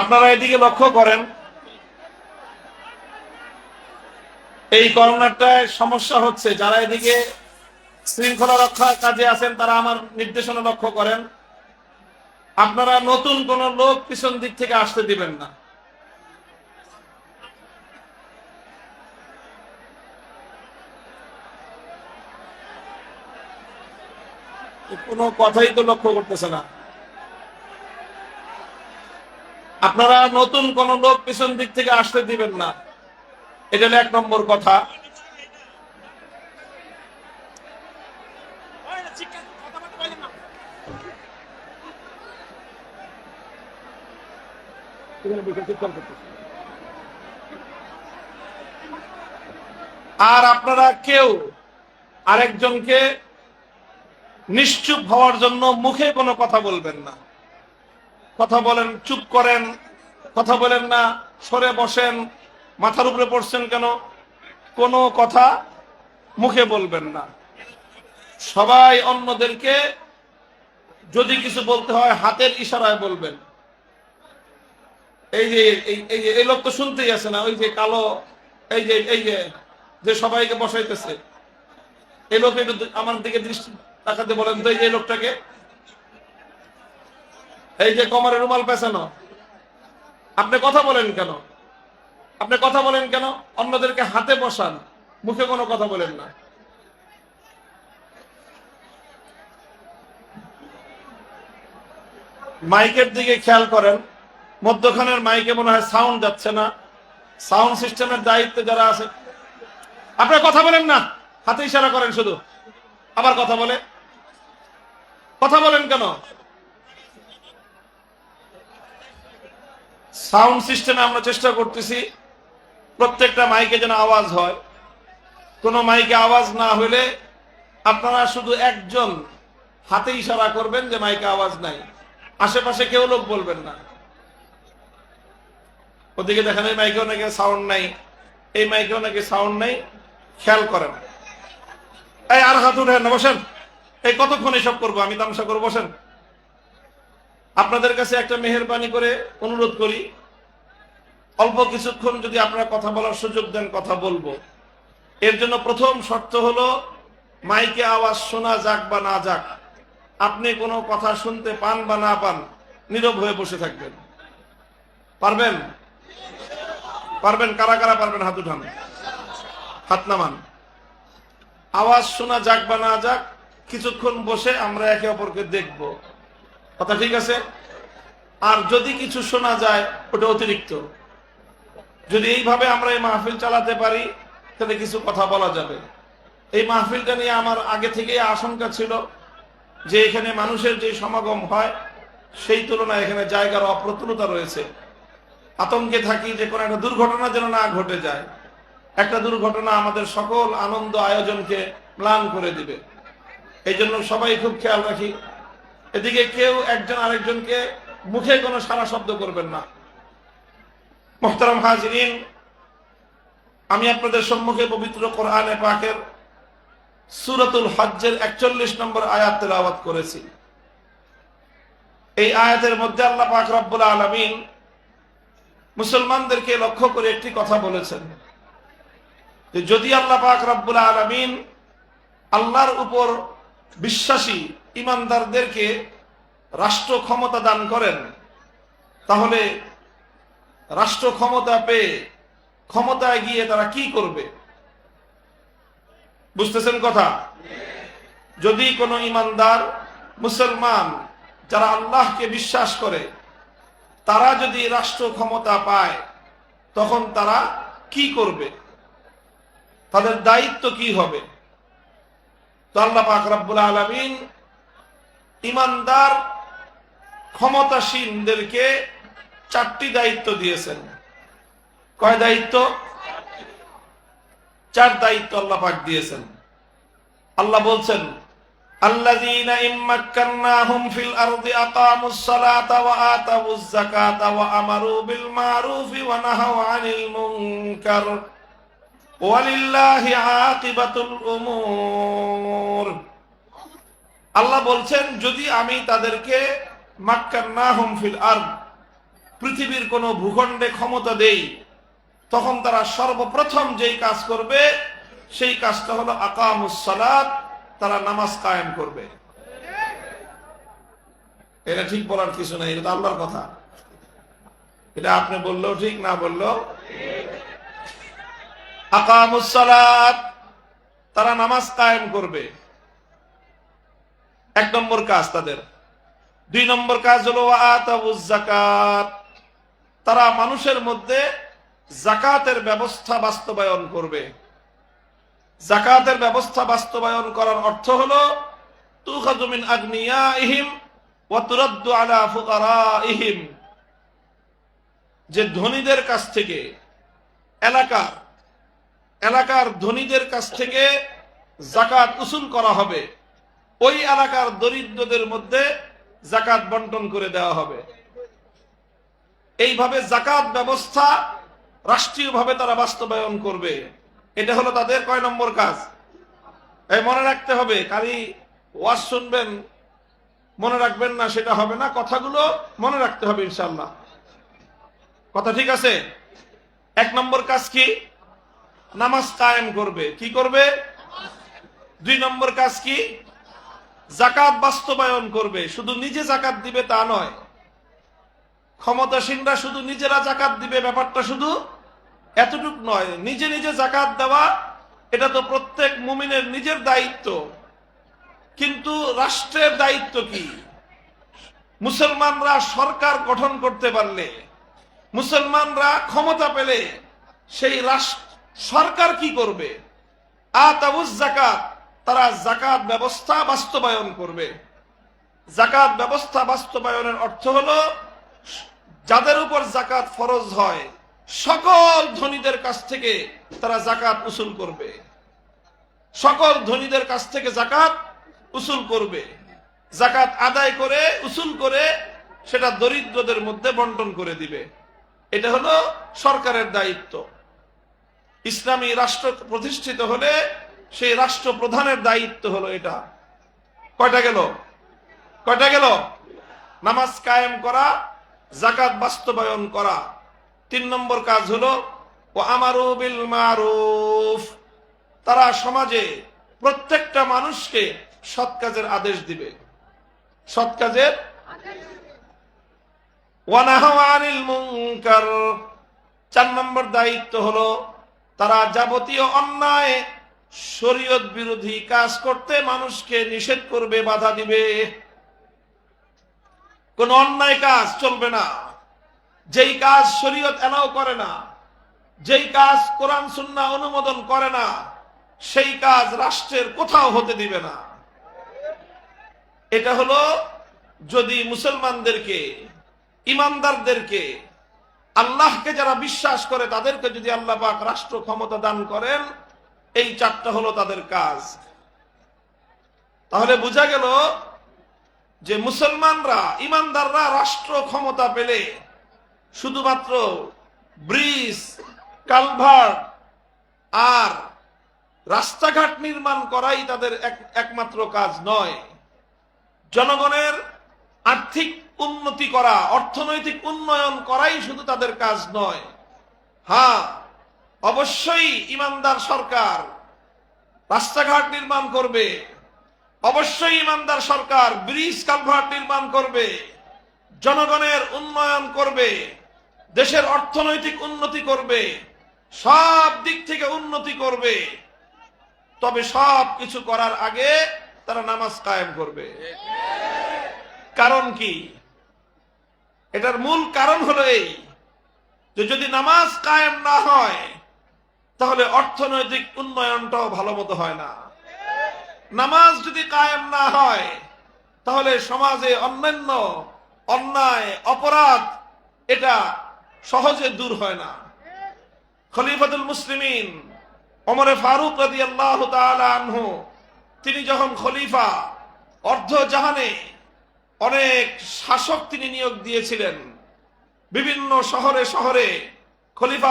আপনারা এদিকে লক্ষ্য করেন, এই করোনাটায় সমস্যা হচ্ছে, যারা এদিকে শৃঙ্খলা রক্ষার কাজে আছেন, তারা আমার নির্দেশনা লক্ষ্য করেন। আপনারা নতুন কোন লোক পিছন দিক থেকে আসতে দিবেন না। কোনো কথাই তো লক্ষ্য করতেছে না। আপনারা নতুন কোন লোক পিছন দিক থেকে আসতে দিবেন না। এটা এক নম্বর কথা। আর আপনারা কেউ আরেকজনকে নিশ্চুপ হওয়ার জন্য মুখে কোনো কথা বলবেন না। কথা বলেন, চুপ করেন, কথা বলেন না, সরে বসেন, মাথার উপরে পড়ছেন কেন? কোনো কথা মুখে বলবেন না। সবাই অন্যদেরকে যদি কিছু বলতে হয়, হাতের ইশারায় বলবেন। এই যে, এই- যে, এই লোক তো শুনতেই আছে না, ওই যে কালো, এই যে এই যে সবাইকে বসাইতেছে। এই লোক আমার দিকে দৃষ্টি তাকাতে বলেন তো এই যে লোকটাকে। এই যে কমারে রুমাল পেছানো। আপনি কথা বলেন কেন? আপনি কথা বলেন কেন? অন্যদেরকে হাতে বসান। মুখে কোনো কথা বলেন না। মাইকের দিকে খেয়াল করেন। মধ্যখানের মাইকে মনে হয় সাউন্ড যাচ্ছে না। সাউন্ড সিস্টেমের দায়িত্বে যারা আছে। আপনার কথা বলেন না। হাতে ইশারা করেন শুধু। আবার কথা বলে। কথা বলেন কেন? সাউন্ড সিস্টেমে আমরা চেষ্টা করতেছি, প্রত্যেকটা মাইকে যেন আওয়াজ হয়। কোন মাইকে আওয়াজ না হলে আপনারা শুধু একজন হাতে ইশারা করবেন যে মাইকে আওয়াজ নাই। আশেপাশে কেউ লোক বলবেন না। ওদিকে দেখেন এই মাইকেও নাকি সাউন্ড নাই, এই মাইকেও নাকি সাউন্ড নাই, খেয়াল করেন। এই আর হাত উঠেন, বসেন। এই কতক্ষণ এসব করব? আমি তামসা করব, বসেন। আপনাদের কাছে একটা মেহরবানি করে অনুরোধ করি। অল্প কিছুক্ষণ যদি আপনারা কথা বলার সুযোগ দেন, কথা বলব। এর জন্য প্রথম শর্ত হলো, মাইকে আওয়াজ শোনা যাক বা না যাক। আপনি কোনো কথা শুনতে পান বা না পান, নীরব হয়ে বসে থাকবেন। পারবেন? পারবেন? কারা কারা পারবেন? হাত উঠান। হাত নামান। আওয়াজ শোনা যাক বা না যাক কিছুক্ষণ বসে আমরা একে অপরকে দেখব। কথা ঠিক আছে? আর যদি কিছু শোনা যায়, ওটা অতিরিক্ত। যদি এইভাবে আমরা এই মাহফিল চালাতে পারি, তাহলে কিছু কথা বলা যাবে। এই মাহফিলটা নিয়ে আমার আগে থেকেই আশঙ্কা ছিল যে এখানে মানুষের যে সমাগম হয়, সেই তুলনায় এখানে জায়গার অপ্রতুলতা রয়েছে। আতঙ্কে থাকি যে কোনো একটা দুর্ঘটনা যেন না ঘটে যায়। একটা দুর্ঘটনা আমাদের সকল আনন্দ আয়োজনকে ম্লান করে দিবে। এই জন্য সবাই খুব খেয়াল রাখি। এদিকে কেউ একজন আরেকজনকে মুখে কোনো সারা শব্দ করবেন না। মোহতারাম হাজরিন, আমি আপনাদের সম্মুখে পবিত্র কোরআনে পাকের সুরতুল হজ্জের একচল্লিশ নম্বর আয়াত তেলাওয়াত করেছি। এই আয়াতের মধ্যে আল্লাহ পাক রব্বুল আলমিন মুসলমানদেরকে লক্ষ্য করে একটি কথা বলেছেন। যদি আল্লাহ পাক রব্বুল আলমিন আল্লাহর উপর বিশ্বাসী ইমানদারদেরকে রাষ্ট্র ক্ষমতা দান করেন, তাহলে রাষ্ট্র ক্ষমতা পেয়ে ক্ষমতায় গিয়ে তারা কি করবে? বুঝতেছেন কথা? যদি কোনো ইমানদার মুসলমান যারা আল্লাহকে বিশ্বাস করে, তারা যদি রাষ্ট্র ক্ষমতা পায়, তখন তারা কি করবে? তাদের দায়িত্ব কি হবে? তো আল্লাহ পাক রব্বুল আলমিন ইমানদার ক্ষমতাসীনদেরকে চারটি দায়িত্ব দিয়েছেন কয় দায়িত্ব চার দায়িত্ব আল্লাহ পাক দিয়েছেন আল্লাহ বলছেন الذين إن مكناهم في الأرض أقاموا الصلاة وآتوا الزكاة وأمروا بالمعروف ونهوا عن المنكر ولله عاقبة الأمور আল্লাহ বলছেন, যদি আমি তাদেরকে পৃথিবীর কোন ভূখণ্ডে ক্ষমতা দেই, তখন তারা সর্বপ্রথম যেই কাজ করবে, সেই কাজটা হলো আকামুসালাত তারা নামাজ কায়েম করবে। এটা ঠিক বলার কিছু নাই, এটা আল্লাহর কথা। এটা আপনি বললেও ঠিক, না বললেও তারা নামাজ কায়েম করবে। এক নম্বর কাজ তাদের। দুই নম্বর কাজ হলো জাকাত তারা মানুষের মধ্যে জাকাতের ব্যবস্থা বাস্তবায়ন করবে। জাকাতের ব্যবস্থা বাস্তবায়ন করার অর্থ হলো তুরাদ্দু আলা ফুকারাইহিম। যে ধনীদের কাছ থেকে, এলাকার এলাকার ধনীদের কাছ থেকে জাকাত উসুল করা হবে। ওই এলাকার দরিদ্রদের মধ্যে জাকাত বন্টন করে দেওয়া হবে। এইভাবে জাকাত ব্যবস্থা রাষ্ট্রীয়ভাবে তারা বাস্তবায়ন করবে। এটা হলো তাদের কয় নম্বর কাজ। এই মনে রাখতে হবে কারি ওয়াজ শুনবেন, মনে রাখবেন না সেটা হবে না, কথাগুলো মনে রাখতে হবে ইনশাল্লাহ কথা ঠিক আছে? এক নম্বর কাজ কি? নামাজ কায়েম করবে। কি করবে? দুই নম্বর কাজ কি? জাকাত বাস্তবায়ন করবে। শুধু নিজে জাকাত দিবে তা নয়। ক্ষমতাসীনরা শুধু নিজেরা জাকাত দিবে, ব্যাপারটা শুধু এতটুক নয়। নিজে নিজে জাকাত দেওয়া, এটা তো প্রত্যেক মুমিনের নিজের দায়িত্ব। কিন্তু রাষ্ট্রের দায়িত্ব কি? মুসলমানরা সরকার গঠন করতে পারলে, মুসলমানরা ক্ষমতা পেলে, সেই রাষ্ট্র সরকার কি করবে? আতাবুজ জাকাত তারা জাকাত ব্যবস্থা বাস্তবায়ন করবে। জাকাত ব্যবস্থা বাস্তবায়নের অর্থ হলো, যাদের উপর জাকাত ফরজ হয়, সকল ধনীদের কাছ থেকে তারা জাকাত উসুল করবে। সকল ধনীদের কাছ থেকে জাকাত উসুল করবে। জাকাত আদায় করে, উসুল করে, সেটা দরিদ্রদের মধ্যে বন্টন করে দিবে। এটা হলো সরকারের দায়িত্ব। ইসলামী রাষ্ট্র প্রতিষ্ঠিত হলে সেই রাষ্ট্র প্রধানের দায়িত্ব হলো এটা। কয়টা গেল? কয়টা গেল? নামাজ কায়েম করা জাকাত বাস্তবায়ন করা। তিন নম্বর কাজ হলো ও আমারু মারুফ। তারা সমাজে প্রত্যেকটা মানুষকে সৎ কাজের আদেশ দিবে। সৎ কাজের? চার নম্বর দায়িত্ব হলো তারা যাবতীয় অন্যায় শরীয়ত বিরোধী কাজ করতে মানুষকে নিষেধ করবে, বাধা দিবে। কোন অন্যায় কাজ চলবে না। যেই কাজ শরীয়ত এলাও করে না, যেই কাজ কোরআন সুন্না অনুমোদন করে না, সেই কাজ রাষ্ট্রের কোথাও হতে দিবে না। এটা হলো যদি মুসলমানদেরকে, ইমানদারদেরকে আল্লাহকে যারা বিশ্বাস করে, তাদেরকে যদি আল্লাহ পাক রাষ্ট্র ক্ষমতা দান করেন, এই চারটা হলো তাদের কাজ। তাহলে বোঝা গেল যে মুসলমানরা, ইমানদাররা রাষ্ট্র ক্ষমতা পেলে শুধুমাত্র ব্রিজ, কালভার্ট আর রাস্তাঘাট নির্মাণ করাই তাদের এক- একমাত্র কাজ নয়। জনগণের আর্থিক উন্নতি করা, অর্থনৈতিক উন্নয়ন করাই শুধু তাদের কাজ নয়। হ্যাঁ অবশ্যই ইমানদার সরকার রাস্তাঘাট নির্মাণ করবে। অবশ্যই ইমানদার সরকার ব্রিজ কালভার্ট নির্মাণ করবে। জনগণের উন্নয়ন করবে। দেশের অর্থনৈতিক উন্নতি করবে। সব দিক থেকে উন্নতি করবে। তবে সব কিছু করার আগে তারা নামাজ কায়েম করবে। কারণ কি? এটার মূল কারণ হলো এই যে যদি নামাজ কায়েম না হয়, তাহলে অর্থনৈতিক উন্নয়নটাও ভালো মতো হয় না। নামাজ যদি কায়েম না হয়, তাহলে সমাজে অন্যান্য অন্যায়, অপরাধ, এটা সহজে দূর হয় না। খলিফাতুল মুসলিমিন অমরে ফারুক রাদি আল্লাহ তিনি যখন খলিফা, অর্ধ জাহানে অনেক শাসক তিনি নিয়োগ দিয়েছিলেন। বিভিন্ন শহরে শহরে খলিফার